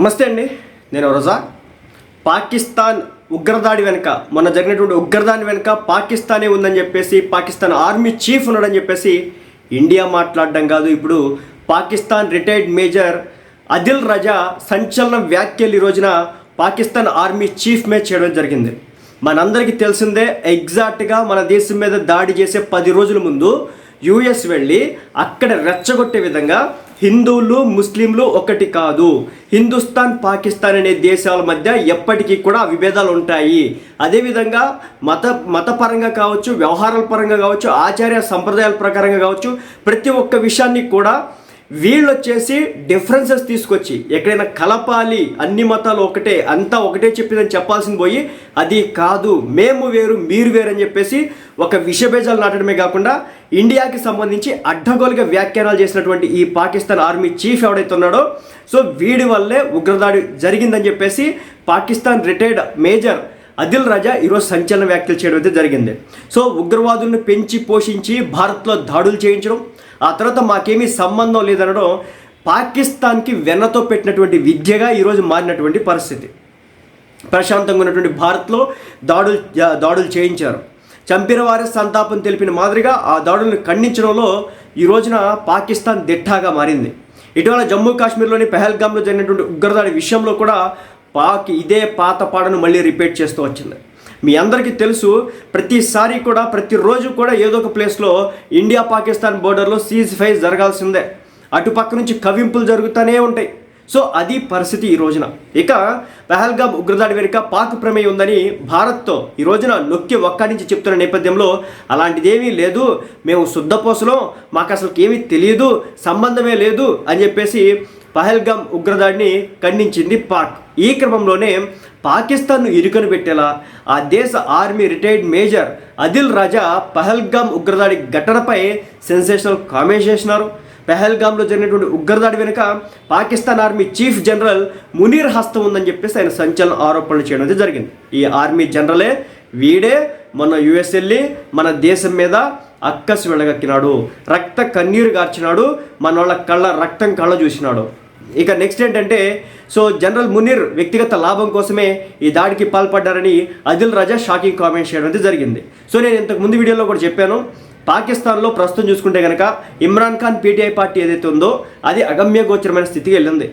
నమస్తే అండి. నేను రజా. పాకిస్తాన్ ఉగ్రదాడి వెనుక మొన్న జరిగినటువంటి ఉగ్రదాడి వెనుక పాకిస్తానే ఉందని చెప్పేసి పాకిస్తాన్ ఆర్మీ చీఫ్ ఉన్నాడని చెప్పేసి ఇండియా మాట్లాడడం కాదు. ఇప్పుడు పాకిస్తాన్ రిటైర్డ్ మేజర్ అదిల్ రజా సంచలన వ్యాఖ్యలు ఈ రోజున పాకిస్తాన్ ఆర్మీ చీఫ్ మీద చేయడం జరిగింది. మనందరికీ తెలిసిందే ఎగ్జాక్ట్గా మన దేశం మీద దాడి చేసే పది రోజుల ముందు యుఎస్ వెళ్ళి అక్కడ రెచ్చగొట్టే విధంగా హిందువులు ముస్లింలు ఒకటి కాదు. హిందుస్థాన్ పాకిస్తాన్ అనే దేశాల మధ్య ఎప్పటికీ కూడా విభేదాలు ఉంటాయి. అదేవిధంగా మత మతపరంగా కావచ్చు వ్యవహారాల పరంగా కావచ్చు ఆచార్య సంప్రదాయాల ప్రకారంగా కావచ్చు ప్రతి ఒక్క విషయాన్ని కూడా వీళ్ళు వచ్చేసి డిఫరెన్సెస్ తీసుకొచ్చి ఎక్కడైనా కలపాలి అన్ని మతాలు ఒకటే అంతా ఒకటే చెప్పిందని చెప్పాల్సింది పోయి అది కాదు మేము వేరు మీరు వేరు అని చెప్పేసి ఒక విషబేజాలు నాటడమే కాకుండా ఇండియాకి సంబంధించి అడ్డగోలుగా వ్యాఖ్యానాలు చేసినటువంటి ఈ పాకిస్తాన్ ఆర్మీ చీఫ్ ఎవడైతే ఉన్నాడో సో వీడి వల్లే ఉగ్రదాడి జరిగిందని చెప్పేసి పాకిస్తాన్ రిటైర్డ్ మేజర్ అదిల్ రాజా ఈరోజు సంచలన వ్యాఖ్యలు చేయడం అయితే జరిగింది. సో ఉగ్రవాదులను పెంచి పోషించి భారత్లో దాడులు చేయించడం ఆ తర్వాత మాకేమీ సంబంధం లేదనడం పాకిస్తాన్కి వెన్నతో పెట్టినటువంటి విద్యగా ఈరోజు మారినటువంటి పరిస్థితి. ప్రశాంతంగా ఉన్నటువంటి భారత్లో దాడులు దాడులు చేయించారు. చంపిన వారి సంతాపం తెలిపిన మాదిరిగా ఆ దాడులను ఖండించడంలో ఈ రోజున పాకిస్తాన్ దిట్టాగా మారింది. ఇటీవల జమ్మూ కాశ్మీర్లోని పెహల్గామ్లో జరిగినటువంటి ఉగ్రదాడి విషయంలో కూడా పాక్ ఇదే పాత పాటను మళ్ళీ రిపీట్ చేస్తూ వచ్చింది. మీ అందరికీ తెలుసు ప్రతిసారి కూడా ప్రతిరోజు కూడా ఏదో ఒక ప్లేస్లో ఇండియా పాకిస్తాన్ బోర్డర్లో సీజ్ ఫైర్ జరగాల్సిందే. అటుపక్క నుంచి కవింపులు జరుగుతూనే ఉంటాయి. సో అది పరిస్థితి ఈ రోజున. ఇక పెహల్గామ్ ఉగ్రదాడి వెనుక పాక్ ప్రమేయం ఉందని భారత్తో ఈ రోజున నొక్కి ఒక్కడి నుంచి చెప్తున్న నేపథ్యంలో అలాంటిదేమీ లేదు. మేము శుద్ధపోసలో మాకు అసలు ఏమీ తెలియదు సంబంధమే లేదు అని చెప్పేసి పహల్గామ్ ఉగ్రదాడిని ఖండించింది పాక్. ఈ క్రమంలోనే పాకిస్తాన్ను ఇరుకను పెట్టేలా ఆ దేశ army retired major Adil Raja Pahalgam ఉగ్రదాడి ఘటనపై సెన్సేషనల్ కామెంట్ చేసినారు. పెహల్గామ్లో జరిగినటువంటి ఉగ్రదాడి వెనుక Pakistan army chief general Munir హస్తం ఉందని చెప్పేసి ఆయన సంచలన ఆరోపణలు చేయడం అయితే జరిగింది. ఈ ఆర్మీ జనరలే వీడే మన యుఎస్ వెళ్ళి మన దేశం మీద అక్కసు వెళ్ళగక్కినాడు రక్త కన్నీరు గార్చినాడు. మన వాళ్ళ కళ్ళ రక్తం కళ్ళ చూసినాడు. ఇక నెక్స్ట్ ఏంటంటే సో జనరల్ మునీర్ వ్యక్తిగత లాభం కోసమే ఈ దాడికి పాల్పడ్డారని అదిల్ రాజా షాకింగ్ కామెంట్ చేయడం అయితే జరిగింది. సో నేను ఇంతకు ముందు వీడియోలో కూడా చెప్పాను పాకిస్తాన్లో ప్రస్తుతం చూసుకుంటే కనుక ఇమ్రాన్ ఖాన్ పీటీఐ పార్టీ ఏదైతే ఉందో అది అగమ్య గోచరమైన స్థితికి వెళ్ళింది.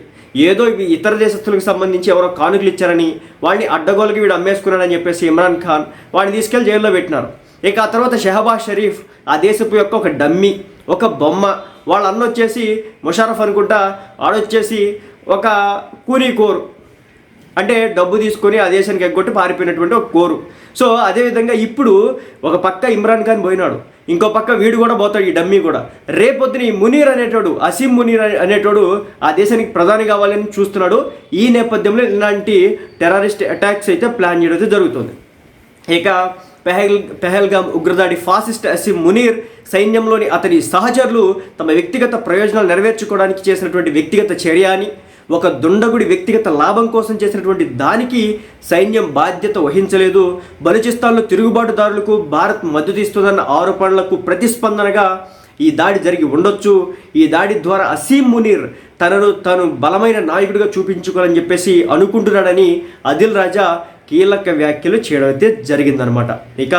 ఏదో ఇతర దేశస్తులకు సంబంధించి ఎవరో కానుకలు ఇచ్చారని వాడిని అడ్డగోలకి వీడు అమ్మేసుకున్నాడని చెప్పేసి ఇమ్రాన్ ఖాన్ వాడిని తీసుకెళ్ళి జైల్లో పెట్టినారు. ఇక ఆ తర్వాత షెహబాజ్ షరీఫ్ ఆ దేశపు యొక్క ఒక డమ్మి ఒక బొమ్మ వాళ్ళ అన్న వచ్చేసి ముషారఫ్ అనుకుంటా ఆడొచ్చేసి ఒక కూనీ కోరు. అంటే డబ్బు తీసుకొని ఆ దేశానికి ఎగ్గొట్టి పారిపోయినటువంటి ఒక కోరు. సో అదేవిధంగా ఇప్పుడు ఒక పక్క ఇమ్రాన్ ఖాన్ పోయినాడు. ఇంకో పక్క వీడు కూడా పోతాడు ఈ డమ్మీ కూడా. రేపొద్దున ఈ మునీర్ అనేటోడు అసీం మునీర్ అనేటోడు ఆ దేశానికి ప్రధాని కావాలని చూస్తున్నాడు. ఈ నేపథ్యంలో ఇలాంటి టెర్రరిస్ట్ అటాక్స్ అయితే ప్లాన్ చేయడం జరుగుతుంది. ఇక పెహల్ పెహల్గామ్ ఉగ్రదాడి ఫాసిస్ట్ అసీం మునీర్ సైన్యంలోని అతని సహచరులు తమ వ్యక్తిగత ప్రయోజనాలు నెరవేర్చుకోవడానికి చేసినటువంటి వ్యక్తిగత చర్య అని ఒక దుండగుడి వ్యక్తిగత లాభం కోసం చేసినటువంటి దానికి సైన్యం బాధ్యత వహించలేదు. బలుచిస్తాన్లో తిరుగుబాటుదారులకు భారత్ మద్దతు ఇస్తుందన్న ఆరోపణలకు ప్రతిస్పందనగా ఈ దాడి జరిగి ఉండొచ్చు. ఈ దాడి ద్వారా అసీం మునీర్ తనను తాను బలమైన నాయకుడిగా చూపించుకోవాలని చెప్పేసి అనుకుంటున్నాడని అదిల్ రాజా కీలక వ్యాఖ్యలు చేయడం అయితే జరిగిందనమాట ఇక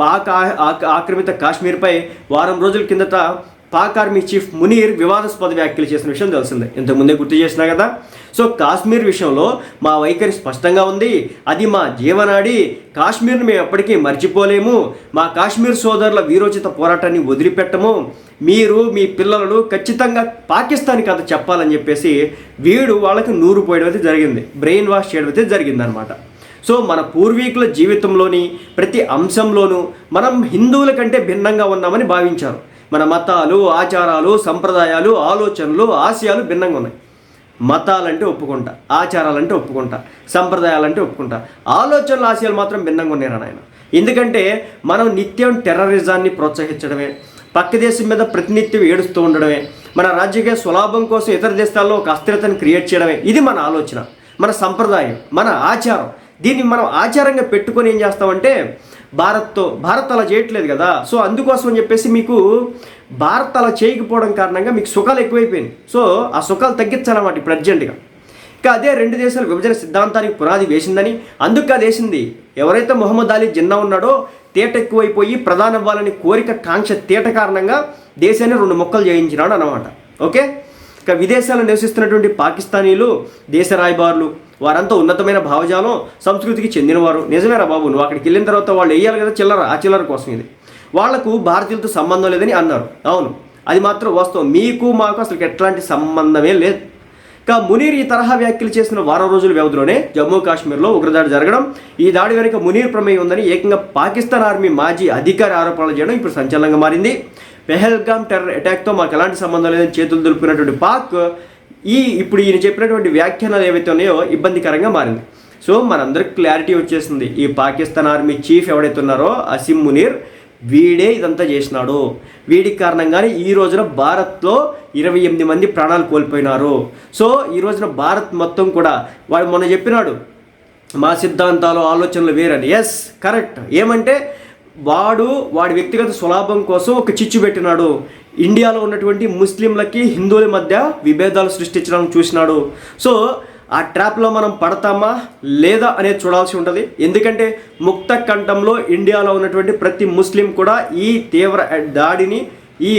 పాక్ ఆక్రమిత కాశ్మీర్పై వారం రోజుల కిందట పాక్ ఆర్మీ చీఫ్ మునీర్ వివాదాస్పద వ్యాఖ్యలు చేసిన విషయం తెలిసిందే. ఇంతకుముందే గుర్తు చేసినా కదా? సో కాశ్మీర్ విషయంలో మా వైఖరి స్పష్టంగా ఉంది. అది మా జీవనాడి. కాశ్మీర్ను మేము ఎప్పటికీ మర్చిపోలేము. మా కాశ్మీర్ సోదరుల వీరోచిత పోరాటాన్ని వదిలిపెట్టము. మీరు మీ పిల్లలను ఖచ్చితంగా పాకిస్తాన్ కథ చెప్పాలని చెప్పేసి వీడు వాళ్ళకి నూరు పోయడం అయితే జరిగింది. బ్రెయిన్ వాష్ చేయడం అయితే జరిగిందనమాట సో మన పూర్వీకుల జీవితంలోని ప్రతి అంశంలోనూ మనం హిందువుల కంటే భిన్నంగా ఉన్నామని భావించారు. మన మతాలు ఆచారాలు సంప్రదాయాలు ఆలోచనలు ఆశయాలు భిన్నంగా ఉన్నాయి. మతాలంటే ఒప్పుకుంటా ఆచారాలంటే ఒప్పుకుంటా సంప్రదాయాలంటే ఒప్పుకుంటా ఆలోచనలు ఆశయాలు మాత్రం భిన్నంగా ఉన్నాయి నాయన. ఎందుకంటే మనం నిత్యం టెర్రరిజాన్ని ప్రోత్సహించడమే పక్క దేశం మీద ప్రతినిత్యం ఏడుస్తూ ఉండడమే మన రాజకీయ స్వలాభం కోసం ఇతర దేశాల్లో ఒక అస్థిరతను క్రియేట్ చేయడమే ఇది మన ఆలోచన మన సంప్రదాయం మన ఆచారం దీన్ని మనం ఆచారంగా పెట్టుకొని ఏం చేస్తామంటే భారత్తో భారత్ అలా చేయట్లేదు కదా. సో అందుకోసం అని చెప్పేసి మీకు భారత్ అలా చేయకపోవడం కారణంగా మీకు సుఖాలు ఎక్కువైపోయినాయి. సో ఆ సుఖాలు తగ్గించాలన్నమాట ఇప్పుడు అర్జెంటుగా. ఇక అదే రెండు దేశాల విభజన సిద్ధాంతానికి పునాది వేసిందని అందుకు అది వేసింది. ఎవరైతే మొహమ్మద్ అలీ జిన్నా ఉన్నాడో తేట ఎక్కువైపోయి ప్రధాన అవ్వాలని కోరిక కాంక్ష తేట కారణంగా దేశాన్ని రెండు మొక్కలు జయించినాడు అనమాట ఓకే? ఇక విదేశాల్లో నివసిస్తున్నటువంటి పాకిస్తానీలు దేశ రాయబారులు వారంతా ఉన్నతమైన భావజాలం సంస్కృతికి చెందినవారు. నిజమేరా బాబు? నువ్వు అక్కడికి వెళ్ళిన తర్వాత వాళ్ళు వేయాలి కదా చిల్లర ఆ చిల్లర కోసం ఇది. వాళ్ళకు భారతీయులతో సంబంధం లేదని అన్నారు. అవును. అది మాత్రం వాస్తవం. మీకు మాకు అసలు ఎట్లాంటి సంబంధమే లేదు. ఇక మునీర్ ఈ తరహా వ్యాఖ్యలు చేసిన వారం రోజుల వ్యవధిలోనే జమ్మూ కాశ్మీర్లో ఉగ్రదాడి జరగడం ఈ దాడి వెనుక మునీర్ ప్రమేయం ఉందని ఏకంగా పాకిస్తాన్ ఆర్మీ మాజీ అధికారి ఆరోపణలు చేయడం ఇప్పుడు సంచలనంగా మారింది. పెహల్గామ్ టెర్రర్ అటాక్తో మాకు ఎలాంటి సంబంధం లేదని చేతులు దులుపుకున్నటువంటి పాక్ ఈ ఇప్పుడు ఈయన చెప్పినటువంటి వ్యాఖ్యానాలు ఏవైతే ఉన్నాయో ఇబ్బందికరంగా మారింది. సో మనందరికి క్లారిటీ వచ్చేసింది. ఈ పాకిస్తాన్ ఆర్మీ చీఫ్ ఎవడైతే ఉన్నారో అసిమ్ మునీర్ వీడే ఇదంతా చేసినాడు. వీడి కారణంగానే ఈ రోజున భారత్లో ఇరవై ఎనిమిది మంది ప్రాణాలు కోల్పోయినారు. సో ఈ రోజున భారత్ మొత్తం కూడా వాడు మొన్న చెప్పినాడు మా సిద్ధాంతాలు ఆలోచనలు వేరని. ఎస్ కరెక్ట్ ఏమంటే వాడు వాడి వ్యక్తిగత స్వలాభం కోసం ఒక చిచ్చు పెట్టినాడు. ఇండియాలో ఉన్నటువంటి ముస్లింలకి హిందువుల మధ్య విభేదాలు సృష్టించడానికి చూసినాడు. సో ఆ ట్రాప్లో మనం పడతామా లేదా అనేది చూడాల్సి ఉంటుంది. ఎందుకంటే ముక్త కంఠంలో ఇండియాలో ఉన్నటువంటి ప్రతి ముస్లిం కూడా ఈ తీవ్ర దాడిని ఈ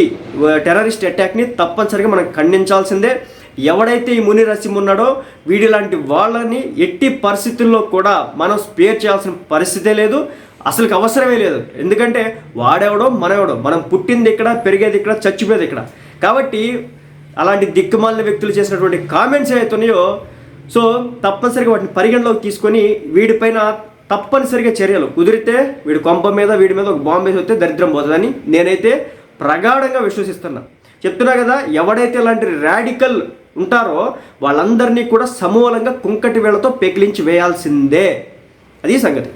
టెర్రరిస్ట్ అటాక్ని తప్పనిసరిగా మనం ఖండించాల్సిందే. ఎవడైతే ఈ ముని రసిం ఉన్నాడో వీడి లాంటి వాళ్ళని ఎట్టి పరిస్థితుల్లో కూడా మనం స్పేర్ చేయాల్సిన పరిస్థితే లేదు. అసలుకి అవసరమే లేదు. ఎందుకంటే వాడెవడో మనెవడో. మనం పుట్టింది ఇక్కడ పెరిగేది ఇక్కడ చచ్చిపోయేది ఇక్కడ. కాబట్టి అలాంటి దిక్కుమాలిన వ్యక్తులు చేసినటువంటి కామెంట్స్ ఏవైతే ఉన్నాయో సో తప్పనిసరిగా వాటిని పరిగణలోకి తీసుకొని వీడిపైన తప్పనిసరిగా చర్యలు. కుదిరితే వీడి కొంప మీద వీడి మీద ఒక బాంబు వేసి వస్తే దరిద్రం పోతుందని నేనైతే ప్రగాఢంగా విశ్వసిస్తున్నా. చెప్తున్నా కదా ఎవడైతే ఇలాంటి రాడికల్ ఉంటారో వాళ్ళందరినీ కూడా సమూలంగా కుంకటి వేళతో పెకిలించి వేయాల్సిందే. అది సంగతి.